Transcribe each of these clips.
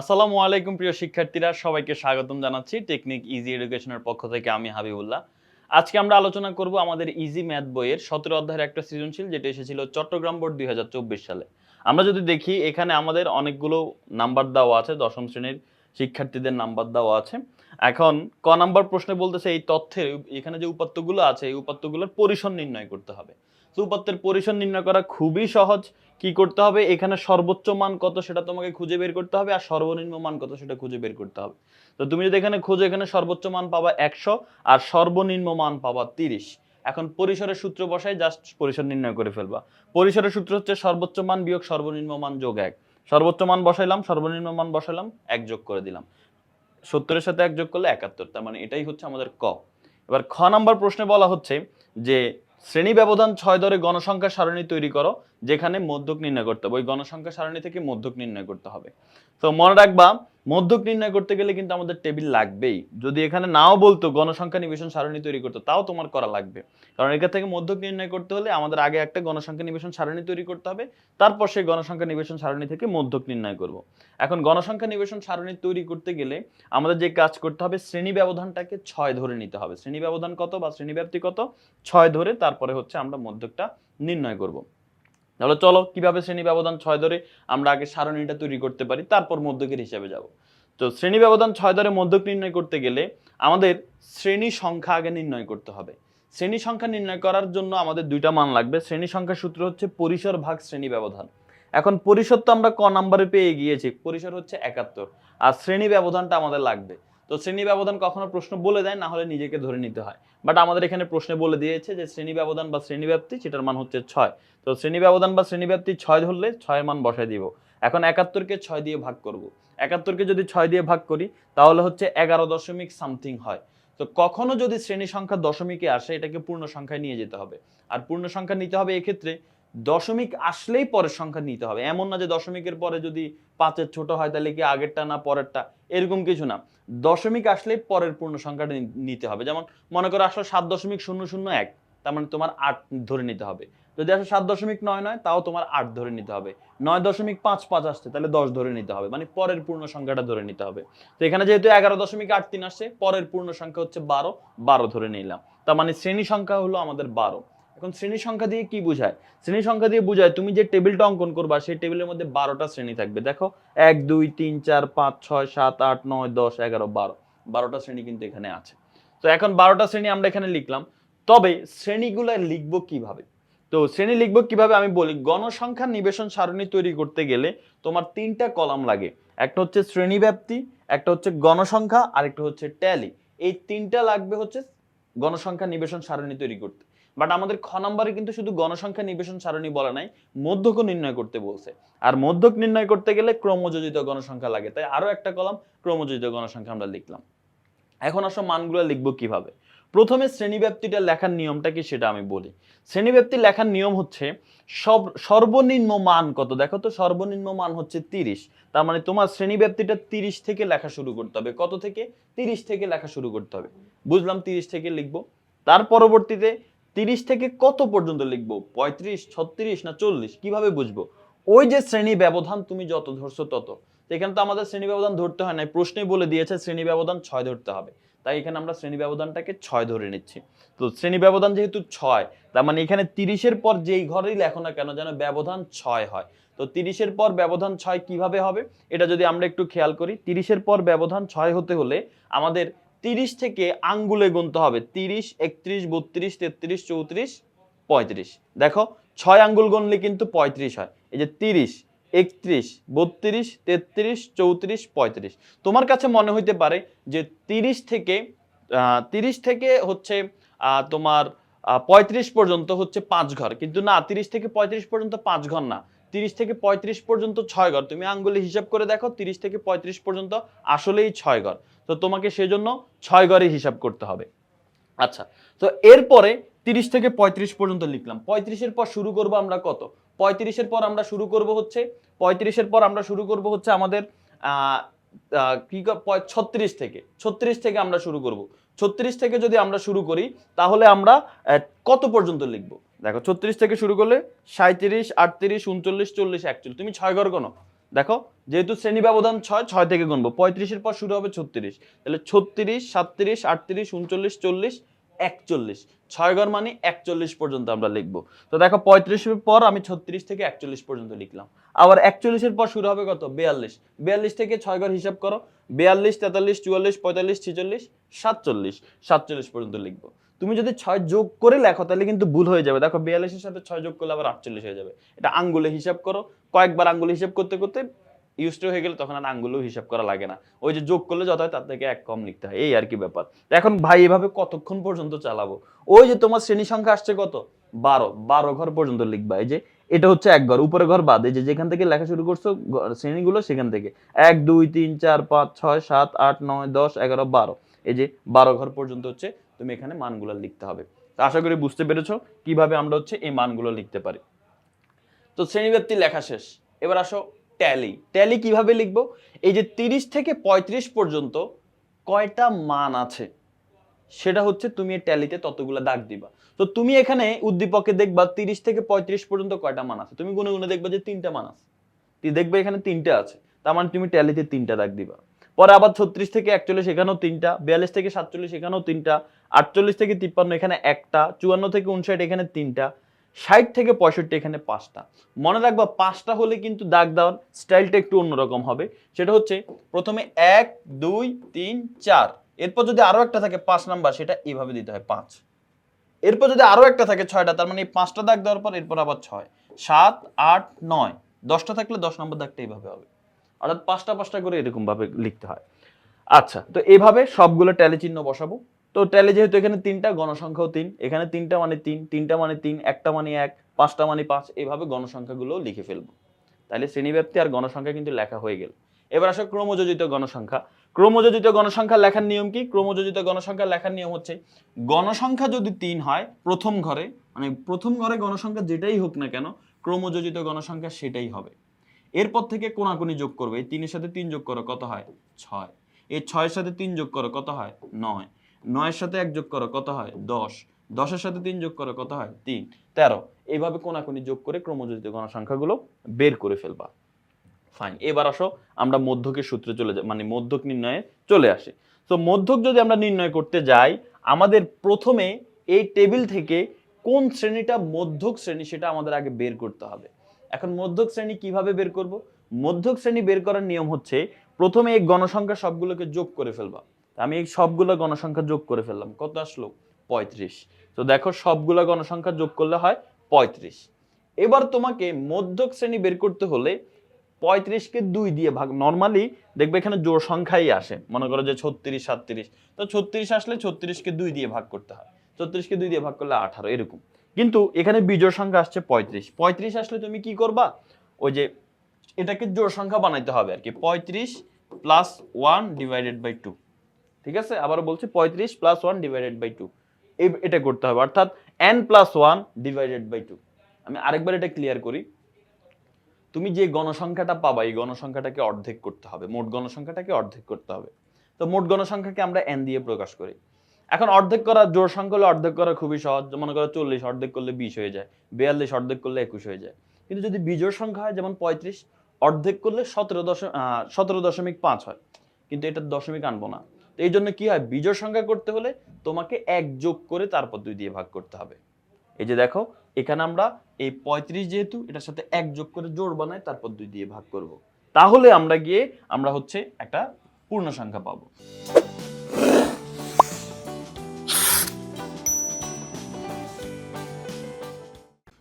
আসসালামু আলাইকুম, প্রিয় শিক্ষার্থীরা। সবাইকে স্বাগতম জানাচ্ছি টেকনিক ইজি এডুকেশনের পক্ষ থেকে আমি হাবিবুল্লাহ। আজকে আমরা আলোচনা করব আমাদের ইজি ম্যাথ বইয়ের সতেরো অধ্যায়ের একটা সৃজনশীল, যেটা এসেছিল চট্টগ্রাম বোর্ড দুই হাজার চব্বিশ সালে। আমরা যদি দেখি, এখানে আমাদের অনেকগুলো নাম্বার দেওয়া আছে, দশম শ্রেণির শিক্ষার্থীদের নাম্বার দেওয়া আছে। এখন ক নাম্বার প্রশ্নে বলতেছে, এই তথ্যের এখানে যে উপাত্তগুলো আছে, এই উপাত্তগুলোর পরিসর নির্ণয় করতে হবে। তো উপাত্তের পরিসর নির্ণয় করা খুবই সহজ। কি করতে হবে? এখানে সর্বোচ্চ মান কত সেটা তোমাকে খুঁজে বের করতে হবে আর সর্বনিম্ন মান কত সেটা খুঁজে বের করতে হবে। তো তুমি যদি এখানে খুঁজো, এখানে সর্বোচ্চ মান পাবা একশো আর সর্বনিম্ন মান পাবা তিরিশ। এখন পরিসরের সূত্র বসাই জাস্ট পরিসর নির্ণয় করে ফেলবা। পরিসরের সূত্র হচ্ছে সর্বোচ্চ মান বিয়োগ সর্বনিম্ন মান যোগ এক। সর্বোচ্চ মান বসাইলাম, সর্বনিম্ন মান বসাইলাম, এক যোগ করে দিলাম। সত্তরের সাথে এক যোগ করলে একাত্তর, তার মানে এটাই হচ্ছে আমাদের ক। এবার খ নাম্বার প্রশ্নে বলা হচ্ছে যে, শ্রেণি ব্যবধান ছয় ধরে গণসংখ্যা সারণী তৈরি করো। যেখানে মধ্যক নির্ণয় করতে হবে, ওই গণসংখ্যা সারণী থেকে মধ্যক নির্ণয় করতে হবে। তো মনে রাখবা, মধ্যক নির্ণয় করতে গেলে কিন্তু আমাদের টেবিল লাগবেই। যদি এখানে নাও বলতো গণসংখ্যা নিবেশন সারণী তৈরি করতে, তাও তোমার করা লাগবে। কারণ এখান থেকে মধ্যক নির্ণয় করতে হলে আমাদের আগে একটা গণসংখ্যা নিবেশন সারণী তৈরি করতে হবে, তারপর সেই গণসংখ্যা নিবেশন সারণী থেকে মধ্যক নির্ণয় করব। এখন গণসংখ্যা নিবেশন সারণী তৈরি করতে গেলে আমাদের যে কাজ করতে হবে, শ্রেণি ব্যবধানটাকে ছয় ধরে নিতে হবে। শ্রেণি ব্যবধান কত বা শ্রেণি ব্যাপ্তি কত? ছয় ধরে তারপরে হচ্ছে আমরা মধ্যকটা নির্ণয় করব। তাহলে চলো, কীভাবে শ্রেণি ব্যবধান ছয় ধরে আমরা আগে সারণীটা তৈরি করতে পারি, তারপর মধ্যকের হিসাবে যাব। তো শ্রেণি ব্যবধান ছয় ধরে মধ্যক নির্ণয় করতে গেলে আমাদের শ্রেণি সংখ্যা আগে নির্ণয় করতে হবে। শ্রেণি সংখ্যা নির্ণয় করার জন্য আমাদের দুইটা মান লাগবে। শ্রেণি সংখ্যা সূত্র হচ্ছে পরিসর ভাগ শ্রেণি ব্যবধান। এখন পরিসর তো আমরা ক নাম্বারে পেয়ে গিয়েছি, পরিসর হচ্ছে একাত্তর, আর শ্রেণি ব্যবধানটা আমাদের লাগবে। তো শ্রেণি ব্যবধান কখনো প্রশ্ন বলে দেয়, না হলে নিজেকে ধরে নিতে হয়। বাট আমাদের এখানে প্রশ্নে বলে দিয়েছে যে শ্রেণি ব্যবধান বা শ্রেণি ব্যাপ্তি সেটার মান হচ্ছে ছয়। তো শ্রেণি ব্যবধান বা শ্রেণি ব্যাপ্তি ছয় ধরলে ছয়ের মান বসায় দিব। এখন একাত্তরকে ছয় দিয়ে ভাগ করব। একাত্তরকে যদি ছয় দিয়ে ভাগ করি, তাহলে হচ্ছে এগারো দশমিক সামথিং হয়। তো কখনো যদি শ্রেণি সংখ্যা দশমিকে আসে, এটাকে পূর্ণ সংখ্যায় নিয়ে যেতে হবে। আর পূর্ণ সংখ্যা নিতে হবে এক্ষেত্রে দশমিক আসলেই পরের সংখ্যা নিতে হবে। এমন না যে দশমিকের পরে যদি পাঁচের ছোট হয় তাহলে কি আগেরটা না পরেরটা? এরকম কিছু না। দশমিক আসলেই পরের পূর্ণ সংখ্যাটা নিতে হবে। যেমন মনে করো আসলে সাত দশমিক শূন্য শূন্য এক, তার মানে তোমার আট ধরে নিতে হবে। যদি আসলে সাত দশমিক নয় নয়, তাও তোমার আট ধরে নিতে হবে। নয় দশমিক পাঁচ পাঁচ আসছে, তাহলে দশ ধরে নিতে হবে। মানে পরের পূর্ণ সংখ্যাটা ধরে নিতে হবে। তো এখানে যেহেতু এগারো দশমিক আট তিন আসছে, পরের পূর্ণ সংখ্যা হচ্ছে বারো বারো ধরে নিলাম। তার মানে শ্রেণি সংখ্যা হলো আমাদের বারো। এখন শ্রেণি সংখ্যা দিয়ে কি বোঝায়? শ্রেণি সংখ্যা দিয়ে বোঝায় তুমি যে টেবিলটা অঙ্কন করবা সেই টেবিলের মধ্যে বারোটা শ্রেণি থাকবে। দেখো, এক, দুই, তিন, চার, পাঁচ, ছয়, সাত, আট, নয়, দশ, এগারো, বারো। বারোটা শ্রেণি কিন্তু এখানে আছে। তো এখন বারোটা শ্রেণি আমরা এখানে লিখলাম। তবে শ্রেণীগুলো লিখব কীভাবে? তো শ্রেণি লিখব কীভাবে আমি বলি, গণসংখ্যা নিবেশন সারণী তৈরি করতে গেলে তোমার তিনটা কলাম লাগে। একটা হচ্ছে শ্রেণি ব্যাপ্তি একটা হচ্ছে গণসংখ্যা আর একটা হচ্ছে ট্যালি। এই তিনটা লাগবে হচ্ছে গণসংখ্যা নিবেশন সারণী তৈরি করতে। বাট আমাদের খ নম্বরে কিন্তু শুধু গণসংখ্যা নিবেশন সারণী বলা নাই মধ্যকও নির্ণয় করতে বলছে। আর মধ্যক নির্ণয় করতে গেলে ক্রমযোজিত গণসংখ্যা লাগে। তাই আরও একটা কলাম, ক্রমযোজিত গণসংখ্যা আমরা লিখলাম। এখন আসো মানগুলো লিখব কীভাবে? প্রথমে শ্রেণীব্যাপ্তিটা লেখার নিয়মটা কি সেটা আমি বলি। শ্রেণীব্যাপ্তি লেখার নিয়ম হচ্ছে, সব, সর্বনিম্ন মান কত? দেখো তো, সর্বনিম্ন মান হচ্ছে তিরিশ। তার মানে তোমার শ্রেণীব্যাপ্তিটা তিরিশ থেকে লেখা শুরু করতে হবে। কত থেকে? তিরিশ থেকে লেখা শুরু করতে হবে। বুঝলাম তিরিশ থেকে লিখব। তার পরবর্তীতে তিরিশ থেকে কত পর্যন্ত লিখব? পঁয়ত্রিশ, ছত্রিশ না চল্লিশ? কীভাবে বুঝব? ওই যে শ্রেণি ব্যবধান তুমি যত ধরছো তত। এখানে তো আমাদের শ্রেণি ব্যবধান ধরতে হয় না। প্রশ্নে বলে দিয়েছে শ্রেণি ব্যবধান ছয় ধরতে হবে। তাই এখানে আমরা শ্রেণি ব্যবধানটাকে ছয় ধরে নিচ্ছি। তো শ্রেণি ব্যবধান যেহেতু ছয়, তার মানে এখানে তিরিশের পর যেই ঘরেই লেখো না কেন যেন ব্যবধান ছয় হয়। তো তিরিশের পর ব্যবধান ছয় কীভাবে হবে? এটা যদি আমরা একটু খেয়াল করি, তিরিশের পর ব্যবধান ছয় হতে হলে আমাদের তিরিশ থেকে আঙ্গুলে গুনতে হবে। তিরিশ, একত্রিশ, বত্রিশ, তেত্রিশ, চৌত্রিশ, পঁয়ত্রিশ। দেখো, ছয় আঙ্গুল গুনলে কিন্তু পঁয়ত্রিশ হয়। এই যে তিরিশ, একত্রিশ, বত্রিশ, তেত্রিশ, চৌত্রিশ, পঁয়ত্রিশ। তোমার কাছে মনে হইতে পারে যে তিরিশ থেকে তিরিশ থেকে হচ্ছে তোমার পঁয়ত্রিশ পর্যন্ত হচ্ছে পাঁচ ঘর। কিন্তু না, তিরিশ থেকে পঁয়ত্রিশ পর্যন্ত পাঁচ ঘর না। তিরিশ থেকে পঁয়ত্রিশ পর্যন্ত ছয় ঘর তুমি আঙ্গুলে হিসাব করে দেখো, তিরিশ থেকে পঁয়ত্রিশ পর্যন্ত আসলেই ছয় ঘর তো তোমাকে সেজন্য ছয় ঘরে হিসাব করতে হবে। আচ্ছা তো এরপরে তিরিশ থেকে পঁয়ত্রিশ পর্যন্ত লিখলাম। পঁয়ত্রিশের পর শুরু করব আমরা কত? পঁয়ত্রিশের পর আমরা শুরু করব হচ্ছে, পঁয়ত্রিশের পর আমরা শুরু করব হচ্ছে আমাদের কি ছত্রিশ থেকে। ছত্রিশ থেকে আমরা শুরু করব। ছত্রিশ থেকে যদি আমরা শুরু করি, তাহলে আমরা কত পর্যন্ত লিখব? দেখো, ছত্রিশ থেকে শুরু করলে সাঁত্রিশ আটত্রিশ, উনচল্লিশ, চল্লিশ, একচল্লিশ। তুমি ছয় ঘর কোনো দেখো, যেহেতু শ্রেণি ব্যবধান ছয় ছয় থেকে গুনবো পঁয়ত্রিশের পর শুরু হবে ছত্রিশ। তাহলে ছত্রিশ, সাতত্রিশ, আটত্রিশ, উনচল্লিশ, চল্লিশ, একচল্লিশ। ছয় ঘর মানে একচল্লিশ পর্যন্ত আমরা লিখব। তো দেখো, পঁয়ত্রিশের পর আমি ছত্রিশ থেকে একচল্লিশ পর্যন্ত লিখলাম। আবার একচল্লিশের পর শুরু হবে কত? বিয়াল্লিশ। বিয়াল্লিশ থেকে ছয় ঘর হিসাব করো। বিয়াল্লিশ, তেতাল্লিশ, চুয়াল্লিশ, পঁয়তাল্লিশ, ছেচল্লিশ, সাতচল্লিশ। সাতচল্লিশ পর্যন্ত লিখব। তুমি যদি ছয় যোগ করে লেখো, তাহলে কিন্তু ভুল হয়ে যাবে। দেখো বিয়াল্লিশের সাথে ছয় যোগ করলে আবার আটচল্লিশ হয়ে যাবে। এটা আঙ্গুলে হিসাব করো। কয়েকবার আঙ্গুলে হিসাব করতে করতে ইউজ হয়ে গেলে তখন আর আঙ্গুলেও হিসাব করা লাগে না। ওই যে যোগ করলে যত হয় তার থেকে এক কম লিখতে হয়। এই আর কি ব্যাপার। এখন ভাই এভাবে কতক্ষণ পর্যন্ত চালাবো? ওই যে তোমার শ্রেণি সংখ্যা আসছে কত? বারো। বারো ঘর পর্যন্ত লিখবা। এই যে এটা হচ্ছে এক ঘর, উপরে ঘর বাদ। এই যে যেখান থেকে লেখা শুরু করছ শ্রেণীগুলো সেখান থেকে। এক, দুই, তিন, চার, পাঁচ, ছয়, সাত, আট, নয়, দশ, এগারো, বারো। এই যে বারো ঘর পর্যন্ত হচ্ছে। তুমি এখানে মানগুলো লিখতে হবে। তো আশা করি বুঝতে পেরেছ কীভাবে আমরা হচ্ছে এই মানগুলো লিখতে পারি। তো শ্রেণীব্যাপ্তি লেখা শেষ। এবার আসো ট্যালি। ট্যালি কীভাবে লিখব? এই যে তিরিশ থেকে পঁয়ত্রিশ পর্যন্ত কয়টা মান আছে? সেটা হচ্ছে তুমি এই ট্যালিতে ততগুলো দাগ দিবা। তো তুমি এখানে উদ্দীপকে দেখবা তিরিশ থেকে পঁয়ত্রিশ পর্যন্ত কয়টা মান আছে? তুমি গুনে গুনে দেখবা যে তিনটা মান আছে। তুই দেখবে এখানে তিনটা আছে। তার মানে তুমি ট্যালিতে তিনটা দাগ দিবা। পরে আবার ছত্রিশ থেকে একচল্লিশ এখানেও তিনটা, বিয়াল্লিশ থেকে সাতচল্লিশ এখানেও তিনটা আটচল্লিশ থেকে তিপ্পান্ন এখানে একটা, চুয়ান্ন থেকে উনষাট এখানে তিনটা, ষাট থেকে পঁয়ষট্টি এখানে পাঁচটা। মনে রাখবা, পাঁচটা হলে কিন্তু দাগ দেওয়ার স্টাইলটা একটু অন্যরকম হবে। সেটা হচ্ছে, প্রথমে এক, দুই, তিন, চার। এরপর যদি আরও একটা থাকে, পাঁচ নাম্বার, সেটা এইভাবে দিতে হয়, পাঁচ। এরপর যদি আরও একটা থাকে, ছয়টা, তার মানে এই পাঁচটা দাগ দেওয়ার পর এরপর আবার ছয়। সাত, আট, নয়। দশটা থাকলে দশ নম্বর দাগটা এইভাবে হবে। অর্থাৎ পাঁচটা পাঁচটা করে এরকমভাবে লিখতে হয়। আচ্ছা তো এভাবে সবগুলো ট্যালি চিহ্ন বসাবো। তো ট্যালি যেহেতু এখানে তিনটা, গণসংখ্যাও তিন। এখানে তিনটা মানে তিন, তিনটা মানে তিন, একটা মানে এক, পাঁচটা মানে পাঁচ এইভাবে গণসংখ্যাগুলো লিখে ফেলব। তাহলে শ্রেণীব্যাপ্তি আর গণসংখ্যা কিন্তু লেখা হয়ে গেল। এবার আসো ক্রমযোজিত গণসংখ্যা। ক্রমযোজিত গণসংখ্যা লেখার নিয়ম কি? ক্রমযোজিত গণসংখ্যা লেখার নিয়ম হচ্ছে, গণসংখ্যা যদি তিন হয় প্রথম ঘরে মানে প্রথম ঘরে গণসংখ্যা যেটাই হোক না কেন, ক্রমযোজিত গণসংখ্যা সেটাই হবে। এরপর থেকে কোনাকুনি যোগ করবে। এই তিনের সাথে তিন যোগ করো, কত হয়? ছয়। এই ছয়ের সাথে তিন যোগ করো, কত হয়? নয়। নয়ের সাথে এক যোগ করো, কত হয়? দশ। দশের সাথে তিন যোগ করো, কত হয়? তিন। তেরো। এইভাবে কোনাকুনি যোগ করে ক্রমযোজিত গণসংখ্যাগুলো বের করে ফেলবা। ফাইন এবার আসো, আমরা মধ্যকের সূত্রে চলে যাই মানে মধ্যক নির্ণয়ে চলে আসি। তো মধ্যক যদি আমরা নির্ণয় করতে যাই, আমাদের প্রথমে এই টেবিল থেকে কোন শ্রেণীটা মধ্যক শ্রেণি সেটা আমাদের আগে বের করতে হবে। এখন মধ্যক শ্রেণি কীভাবে বের করব? মধ্যক শ্রেণি বের করার নিয়ম হচ্ছে, প্রথমে এই গণসংখ্যা সবগুলোকে যোগ করে ফেলবা। আমি এই সবগুলো গণসংখ্যা যোগ করে ফেললাম। কত আসলো? পঁয়ত্রিশ। তো দেখো সবগুলো গণসংখ্যা যোগ করলে হয় পঁয়ত্রিশ। এবার তোমাকে মধ্যক শ্রেণি বের করতে হলে পঁয়ত্রিশকে দুই দিয়ে ভাগ নর্মালি দেখবে এখানে জোড় সংখ্যাই আসে। মনে করো যে ছত্রিশ, সাতত্রিশ। তো ছত্রিশ আসলে ছত্রিশকে দুই দিয়ে ভাগ করতে হয়। ছত্রিশকে দুই দিয়ে ভাগ করলে আঠারো, এরকম। কিন্তু এখানে বিজোড় সংখ্যা আসছে পঁয়ত্রিশ। পঁয়ত্রিশ আসলে তুমি কি করবা? ওই যে এটাকে জোড় সংখ্যা বানাইতে হবে আর কি। পঁয়ত্রিশ plus one divided by two ঠিক আছে? আবার বলছি, পঁয়ত্রিশ plus one divided by two এটা করতে হবে। অর্থাৎ N plus one divided by two আমি আরেকবার এটা ক্লিয়ার করি। তুমি যে গণসংখ্যাটা পাবা, এই গণসংখ্যাটাকে অর্ধেক করতে হবে। মোট গণসংখ্যাটাকে অর্ধেক করতে হবে। তো মোট গণসংখ্যাকে আমরা এন দিয়ে প্রকাশ করি। এখন অর্ধেক করা জোর সংখ্যা হলে অর্ধেক করা খুবই সহজ। মনে করো চল্লিশ, অর্ধেক করলে বিশ হয়ে যায়। বিয়াল্লিশ, অর্ধেক করলে একুশ হয়ে যায়। কিন্তু যদি বিজোড় সংখ্যা হয়, যেমন পঁয়ত্রিশ, অর্ধেক করলে সতেরো দশম সতেরো দশমিক পাঁচ হয়। কিন্তু এটা দশমিক আনব না। তো এই জন্য কি হয়? বিজোড় সংখ্যা করতে হলে তোমাকে এক যোগ করে তারপর দুই দিয়ে ভাগ করতে হবে। এই যে দেখো, এখানে আমরা এই পঁয়ত্রিশ যেহেতু, এটার সাথে এক যোগ করে জোড় বানাই তারপর দুই দিয়ে ভাগ করব। তাহলে আমরা গিয়ে, আমরা হচ্ছে একটা পূর্ণ সংখ্যা পাবো।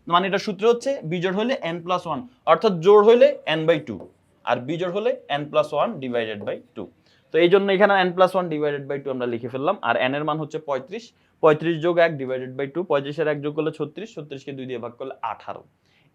মানে এটা সূত্র হচ্ছে, বিজোড় হলে এন প্লাস ওয়ান অর্থাৎ জোড় হলে এন বাই টু আর বিজোড় হলে N plus one divided by two তো এই জন্য এখানে N plus one divided by two আমরা লিখে ফেললাম, আর এন এর মান হচ্ছে পঁয়ত্রিশ। পঁয়ত্রিশ যোগ এক ডিভাইডেড বাই টু পঁয়ত্রিশের এক যোগ করলে ছত্রিশ, ছত্রিশকে দুই দিয়ে ভাগ করলে আঠারো।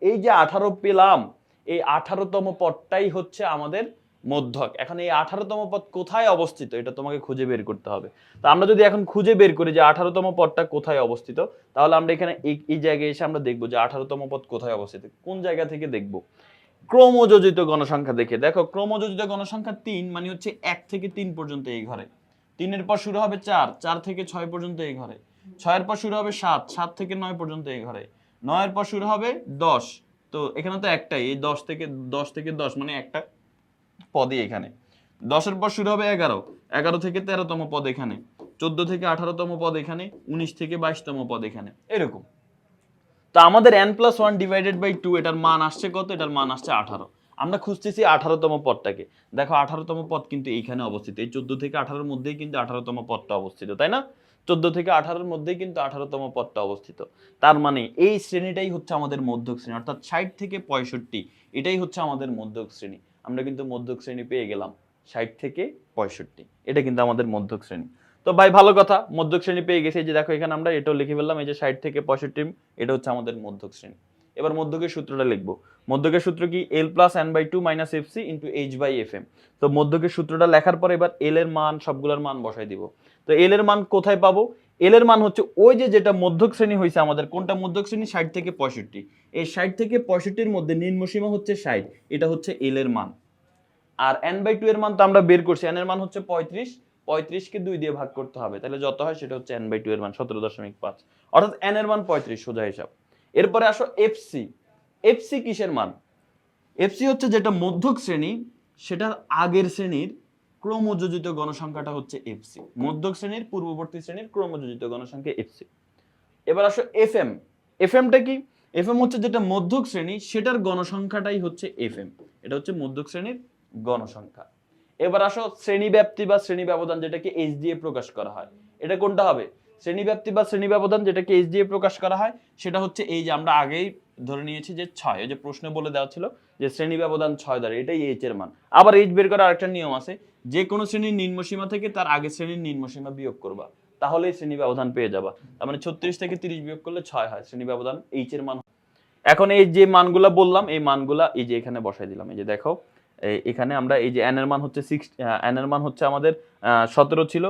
এই যে আঠারো পেলাম, এই আঠারোতম পদটাই হচ্ছে আমাদের মধ্যক। এখন এই আঠারোতম পদ কোথায় অবস্থিত? এটা তোমাকে খুঁজে বের করতে হবে। তো আমরা যদি এখন খুঁজে বের করি যে আঠারোতম পদটা কোথায় অবস্থিত, তাহলে আমরা এখানে এই জায়গায় এসে আমরা দেখব যে আঠারোতম পদ কোথায় অবস্থিত। কোন জায়গা থেকে দেখব? ক্রমযোজিত গণসংখ্যা দেখে দেখো, ক্রমযোজিত গণসংখ্যা তিন মানে হচ্ছে এক থেকে তিন পর্যন্ত এই ঘরে। তিনের পর শুরু হবে চার চার থেকে ছয় পর্যন্ত এই ঘরে। ছয়ের পর শুরু হবে সাত সাত থেকে নয় পর্যন্ত এই ঘরে। নয়ের পর শুরু হবে দশ। তো এখানে তো একটাই, এই দশ থেকে দশ থেকে দশ মানে একটা পদই এখানে। দশের পর শুরু হবে এগারো। এগারো থেকে তেরোতম পদ এখানে। চোদ্দ থেকে আঠারোতম পদ এখানে। উনিশ থেকে বাইশতম পদ এখানে। এরকম। তো আমাদের N plus one divided by two এটার মান আসছে কত? এটার মান আসছে আঠারো। আমরা খুঁজতেছি আঠারোতম পদটাকে। দেখো, আঠারোতম পদ কিন্তু এইখানে অবস্থিত। এই চোদ্দ থেকে আঠারোর মধ্যেই কিন্তু আঠারোতম পদটা অবস্থিত, তাই না? চোদ্দ থেকে আঠারোর মধ্যেই কিন্তু আঠারোতম পদটা অবস্থিত। তার মানে এই শ্রেণীটাই হচ্ছে আমাদের মধ্যক শ্রেণি, অর্থাৎ ষাট থেকে পঁয়ষট্টি, এটাই হচ্ছে আমাদের মধ্যক শ্রেণি। আমরা কিন্তু মধ্যক শ্রেণি পেয়ে গেলাম ষাট থেকে পঁয়ষট্টি, এটা কিন্তু আমাদের মধ্যক শ্রেণি। তো ভাই, ভালো কথা। মধ্যক শ্রেণি পেয়ে গেছি। যে দেখো, এখানে আমরা এটাও লিখে ফেললাম। এই যে ষাট থেকে পঁয়ষট্টি, এটা হচ্ছে আমাদের মধ্যক শ্রেণি। এবার মধ্যকের সূত্রটা লিখব। মধ্যকের সূত্র কি? L plus N by two minus F C into H by F M তো মধ্যকের সূত্রটা লেখার পর এবার এল এর মান, সবগুলোর মান বসাই দিব। তো এল এর মান কোথায় পাবো? এল এর মান হচ্ছে ওই যে যেটা মধ্যক শ্রেণি হয়েছে আমাদের, কোনটা মধ্যক শ্রেণি? ষাট থেকে পঁয়ষট্টি। এই ষাট থেকে পঁয়ষট্টির মধ্যে নিম্নসীমা হচ্ছে ষাট। এটা হচ্ছে এল এর মান। আর এন বাই টু এর মান তো আমরা বের করছি। এন এর মান হচ্ছে পঁয়ত্রিশ। পঁয়ত্রিশকে দুই দিয়ে ভাগ করতে হবে। তাহলে যত হয় সেটা হচ্ছে এন বাই টু এর মান সতেরো দশমিক পাঁচ। অর্থাৎ এন এর মান পঁয়ত্রিশ, সোজা হিসাব। এরপরে আসো এফসি এফসি কিসের মান? এফসি হচ্ছে যেটা মধ্যক শ্রেণি সেটার আগের শ্রেণির ক্রমযোজিত গণসংখ্যাটা হচ্ছে এফসি মধ্যক শ্রেণির, পূর্ববর্তী শ্রেণির ক্রমযোজিত গণসংখ্যা এফসি এবার আসো এফএম এফএমটা কি? এফএম হচ্ছে যেটা মধ্যক শ্রেণি, সেটার গণসংখ্যাটাই হচ্ছে এফএম এটা হচ্ছে মধ্যক শ্রেণির গণসংখ্যা। এবার আসো শ্রেণি ব্যাপ্তি বা শ্রেণি ব্যবধান যেটাকে এইচ দিয়ে প্রকাশ করা হয়। এটা কোনটা হবে? শ্রেণি ব্যাপ্তি বা শ্রেণি ব্যবধান যেটাকে এইচ দিয়ে প্রকাশ করা হয়, সেটা হচ্ছে এই যে আমরা আগেই ধরে নিয়েছি যে ছয় যে প্রশ্নে বলে দেওয়া ছিল যে শ্রেণি ব্যবধান ছয় দ্বারা, এটাই এইচ এর মান। আবার এইচ বের করার আরেকটা নিয়ম আছে, যে কোনো শ্রেণির নিম্নসীমা থেকে তার আগের শ্রেণির নিম্নসীমা বিয়োগ করবা, তাহলেই শ্রেণি ব্যবধান পেয়ে যাবা। তার মানে ছত্রিশ থেকে তিরিশ বিয়োগ করলে ছয় হয় শ্রেণি ব্যবধান এইচ এর মান। এখন এই যে মানগুলা বললাম, এই মানগুলা এই যে এখানে বসাই দিলাম, এই যে দেখো এখানে আমরা এই যে এন এর মান হচ্ছে সিক্স এন এর মান হচ্ছে আমাদের সতেরো ছিল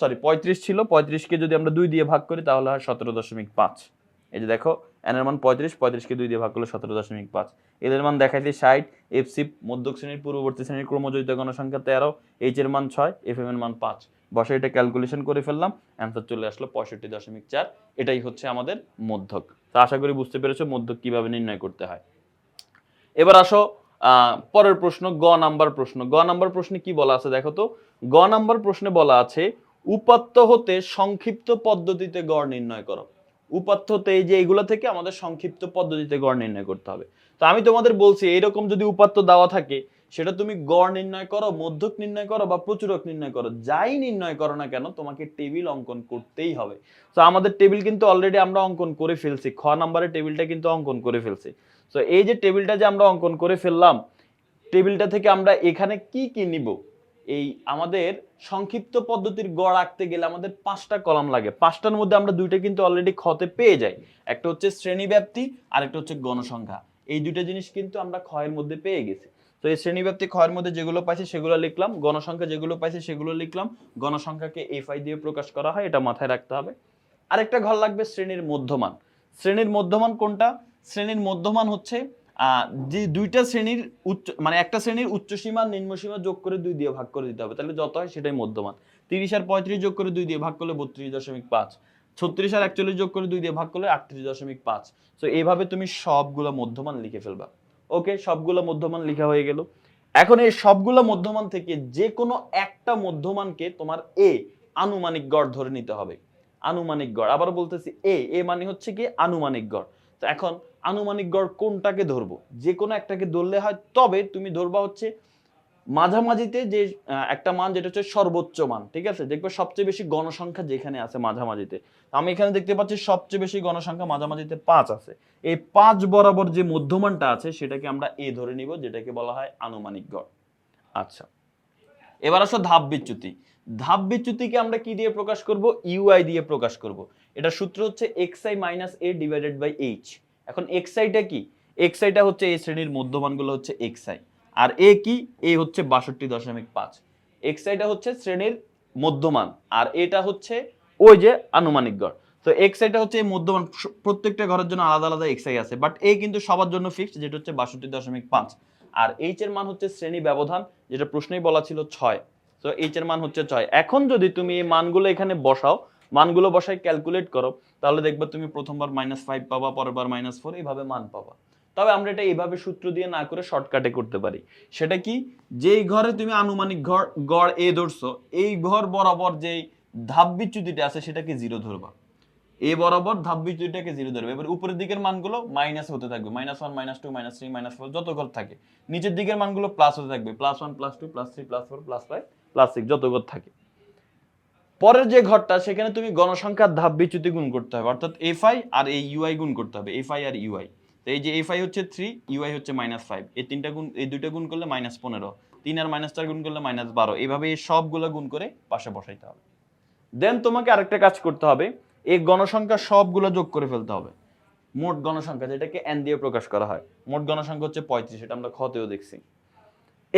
সরি পঁয়ত্রিশ ছিল, পঁয়ত্রিশকে যদি আমরা দুই দিয়ে ভাগ করি তাহলে হয় সতেরো দশমিক পাঁচ। এই যে দেখো এন এর মান পঁয়ত্রিশ, পঁয়ত্রিশকে দুই দিয়ে ভাগ করলে সতেরো দশমিক পাঁচ। এদের মান দেখাইছে ষাট এফ সি মধ্যক শ্রেণির পূর্ববর্তী শ্রেণির ক্রমজয়িত গণসংখ্যা তেরো এইচ এর মান ছয় এফ এম এর মান পাঁচ। বসে এটা ক্যালকুলেশন করে ফেললাম অ্যান্সার চলে আসলো পঁয়ষট্টি দশমিক চার। এটাই হচ্ছে আমাদের মধ্যক। তা আশা করি বুঝতে পেরেছ মধ্যক কীভাবে নির্ণয় করতে হয়। এবার আসো পরের প্রশ্ন, গ নাম্বার প্রশ্ন। গ নাম্বার প্রশ্নে কি বলা আছে? দেখো তো, গ নাম্বার প্রশ্নে বলা আছে, উপাত্ত হতে সংক্ষিপ্ত পদ্ধতিতে গড় নির্ণয় করো। উপাত্ত হতে এই যে এগুলো থেকে আমাদের সংক্ষিপ্ত পদ্ধতিতে গড় নির্ণয় করতে হবে। তো আমি তোমাদের বলছি, এইরকম যদি উপাত্ত দেওয়া থাকে, সেটা তুমি গড় নির্ণয় করো, মধ্যক নির্ণয় করো বা প্রচুরক নির্ণয় করো। যাই নির্ণয় করো না কেন, তোমাকে টেবিল অঙ্কন করতেই হবে। তো আমাদের টেবিল কিন্তু অলরেডি আমরা অঙ্কন করে ফেলছি, খ নাম্বারের টেবিলটা কিন্তু অঙ্কন করে ফেলছি। তো এই যে টেবিলটা যে আমরা অঙ্কন করে ফেললাম, টেবিলটা থেকে আমরা এখানে কি কি নিব? এই আমাদের সংক্ষিপ্ত পদ্ধতির গড় আঁকতে গেলে আমাদের পাঁচটা কলাম লাগে। পাঁচটার মধ্যে আমরা দুইটা কিন্তু অলরেডি খতে পেয়ে যাই। একটা হচ্ছে শ্রেণি ব্যাপ্তি আর একটা হচ্ছে গণসংখ্যা। এই দুইটা জিনিস কিন্তু আমরা ক্ষয়ের মধ্যে পেয়ে গেছি। তো এই শ্রেণি ব্যাপ্তি ক্ষয়ের মধ্যে যেগুলো পাইছি সেগুলো লিখলাম। গণসংখ্যা যেগুলো পাইছি সেগুলো লিখলাম। গণসংখ্যাকে এফআই দিয়ে প্রকাশ করা হয়, এটা মাথায় রাখতে হবে। আরেকটা ঘর লাগবে শ্রেণির মধ্যমান। শ্রেণির মধ্যমান কোনটা? শ্রেণির মধ্যমান হচ্ছে যে দুইটা শ্রেণির উচ্চ মানে একটা শ্রেণির উচ্চ সীমা, নিম্ন সীমা যোগ করে দুই দিয়ে ভাগ করে দিতে হবে। তাহলে যত হয় সেটাই মধ্যমান। তিরিশ আর পঁয়ত্রিশ যোগ করে দুই দিয়ে ভাগ করলে বত্রিশ দশমিক পাঁচ। ছত্রিশ আর একচল্লিশ যোগ করে দুই দিয়ে ভাগ করলে আটত্রিশ দশমিক পাঁচ। তো এইভাবে তুমি সবগুলো মধ্যমান লিখে ফেলবা। ওকে সবগুলো মধ্যমান লিখা হয়ে গেল। এখন এই সবগুলো মধ্যমান থেকে যে কোনো একটা মধ্যমানকে তোমার এ আনুমানিক গড় ধরে নিতে হবে। আনুমানিক গড়। আবার বলতেছি এ এ মানে হচ্ছে কি? আনুমানিক গড়। তো এখন আনুমানিক গড় কোনটাকে ধরবো? যে কোনো একটাকে ধরলে হয়, তবে তুমি ধরবা হচ্ছে মাঝামাঝিতে যে একটা মান যেটা হচ্ছে সর্বোচ্চ মান, ঠিক আছে? দেখবে সবচেয়ে বেশি গণসংখ্যা যেখানে আছে মাঝামাঝিতে। আমি এখানে দেখতে পাচ্ছি সবচেয়ে বেশি গণসংখ্যা মাঝামাঝিতে পাঁচ আছে। এই পাঁচ বরাবর যে মধ্যমানটা আছে, সেটাকে আমরা এ ধরে নিব, যেটাকে বলা হয় আনুমানিক গড়। আচ্ছা। এবার আসো ধাপ বিচ্যুতি। ধাপ বিচ্যুতিকে আমরা কি দিয়ে প্রকাশ করব? ইউআই দিয়ে প্রকাশ করব। এটা সূত্র হচ্ছে X I minus A divided by H এখন এক্স আইটা কি? এক্স আইটা হচ্ছে এই শ্রেণির মধ্যমানগুলো হচ্ছে এক্স আই আর এ কি? এ হচ্ছে বাষট্টি দশমিক পাঁচ। এক্স আইটা হচ্ছে শ্রেণির মধ্যমান, আর এটা হচ্ছে ওই যে আনুমানিক গড়। তো এক্স আইটা হচ্ছে এই মধ্যমান প্রত্যেকটা ঘরের জন্য আলাদা আলাদা এক্স আই আছে বাট এ কিন্তু সবার জন্য ফিক্সড যেটা হচ্ছে বাষট্টি দশমিক পাঁচ। আর এইচ এর মান হচ্ছে শ্রেণি ব্যবধান, যেটা প্রশ্নেই বলা ছিল ছয়। তো এইচ এর মান হচ্ছে ছয়। এখন যদি তুমি এই মানগুলো এখানে বসাও মানগুলো বসায় ক্যালকুলেট করো, তাহলে দেখবে তুমি প্রথমবার মাইনাস ফাইভ পাবা, পরেরবার মাইনাস ফোর এইভাবে মান পাবা। তবে আমরা এটা এইভাবে সূত্র দিয়ে না করে শর্টকাটে করতে পারি। সেটা কি? যেই ঘরে তুমি আনুমানিক ঘর, গড় এ ধরছো, এই ঘর বরাবর যেই ধাপ বিচ্যুতিটা আছে, সেটাকে জিরো ধরবা। এ বরাবর ধাপ বিচ্যুতিটাকে জিরো ধরবে। এবার উপরের দিকের মানগুলো মাইনাস হতে থাকবে। Minus one minus two minus three minus four যত ঘর থাকে। নিচের দিকের মানগুলো প্লাস হতে থাকবে। Plus one plus two plus three plus four plus five plus six যত ঘর থাকে। পরের যে ঘরটা, সেখানে তুমি গণসংখ্যার ধাপ বিচ্যুতি গুণ করতে হবে। অর্থাৎ এফ আই আর এই ইউআই গুণ করতে হবে এফ আই আর ইউআই তো এই যে এফ আই হচ্ছে থ্রি ইউআই হচ্ছে মাইনাস ফাইভ এই তিনটা গুণ, এই দুইটা গুণ করলে মাইনাস পনেরো। তিন আর মাইনাস চার গুণ করলে মাইনাস বারো। এইভাবে এই সবগুলো গুণ করে পাশে বসাইতে হবে। দেন তোমাকে আরেকটা কাজ করতে হবে, এই গণসংখ্যা সবগুলো যোগ করে ফেলতে হবে। মোট গণসংখ্যা, যেটাকে এন দিয়ে প্রকাশ করা হয়, মোট গণসংখ্যা হচ্ছে পঁয়ত্রিশ, এটা আমরা ক্ষতেও দেখছি।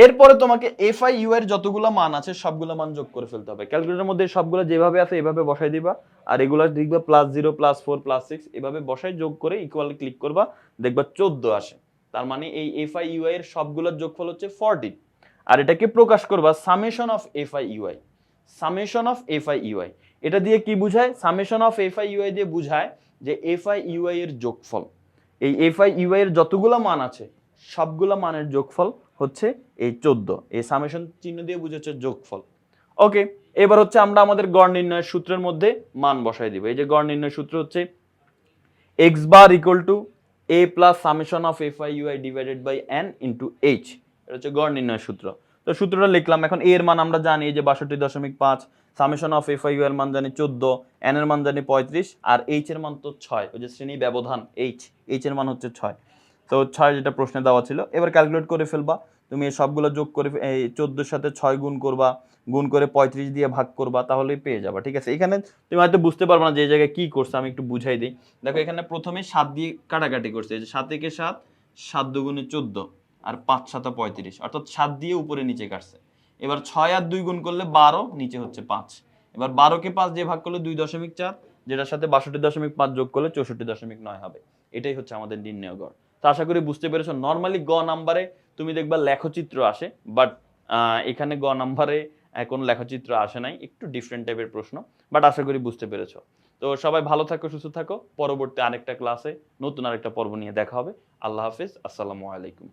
এরপরে তোমাকে এফ আই ইউ এর যতগুলো মান আছে, সবগুলো মান যোগ করে ফেলতে হবে। ক্যালকুলেটরের মধ্যে সবগুলো যেভাবে আছে, এভাবে বসাই দিবা। আর এগুলো দেখবা plus zero plus four plus six এভাবে বসাই যোগ করে ইকুয়াল ক্লিক করবা, দেখবা চোদ্দ আসে। তার মানে এই এফ আই ইউ এর সবগুলোর যোগফল হচ্ছে ফর্টি আর এটাকে প্রকাশ করবা summation of F I UI summation of F I UI এটা দিয়ে কি বুঝায়? Summation of F I UI দিয়ে বুঝায় যে এফ আই ইউআই এর যোগফল। এই এফ আই ইউআই এর যতগুলো মান আছে, সবগুলো মানের যোগফল হচ্ছে এই চোদ্দ। এই সামেশন চিহ্ন দিয়ে বুঝেছে যোগফল। ওকে এবার হচ্ছে আমরা আমাদের গড় নির্ণয়ের সূত্রের মধ্যে মান বসাই দিব। এই যে গড় নির্ণয় সূত্র হচ্ছে X bar equal to A plus summation of F I UI divided by N into H এটা হচ্ছে গড় নির্ণয় সূত্র। তো সূত্রটা লিখলাম, এখন এর মান আমরা জানি যে বাষট্টি দশমিক পাঁচ summation of F I U এর মান জানি চোদ্দ এন এর মান জানি পঁয়ত্রিশ, আর এইচ এর মান তো ছয়। ওই যে শ্রেণি ব্যবধান এইচ এইচ এর মান হচ্ছে ছয়। তো ছয় যেটা প্রশ্নে দেওয়া ছিল, এবার ক্যালকুলেট করে ফেলবা। তুমি এই সবগুলো যোগ করে এই চোদ্দোর সাথে ছয় গুণ করবা, গুণ করে পঁয়ত্রিশ দিয়ে ভাগ করবা, তাহলেই পেয়ে যাবা, ঠিক আছে? এখানে তুমি হয়তো বুঝতে পারবে না যে জায়গায় কি করছে, আমি একটু বুঝাই দিই। দেখো, এখানে প্রথমে সাত দিয়ে কাটাকাটি করছে যে সাত থেকে সাত সাত দুগুণে চোদ্দ, আর পাঁচ সাতা পঁয়ত্রিশ, অর্থাৎ সাত দিয়ে উপরে নিচে কাটছে। এবার ছয় আর দুই গুণ করলে বারো, নিচে হচ্ছে পাঁচ। এবার বারোকে পাঁচ দিয়ে ভাগ করলে দুই দশমিক চার, যেটার সাথে বাষট্টি দশমিক পাঁচ যোগ করলে চৌষট্টি দশমিক নয় হবে। এটাই হচ্ছে আমাদের নির্ণয় গড়। তো আশা করি বুঝতে পেরেছ। নর্মালি গ নাম্বারে তুমি দেখবা লেখচিত্র আসে বাট এখানে গ নাম্বারে কোনো লেখচিত্র আসে নাই, একটু ডিফারেন্ট টাইপের প্রশ্ন বাট আশা করি বুঝতে পেরেছ। তো সবাই ভালো থাকো, সুস্থ থাকো, পরবর্তী আরেকটা ক্লাসে নতুন আরেকটা পর্ব নিয়ে দেখা হবে। আল্লাহ হাফিজ, আসসালামু আলাইকুম।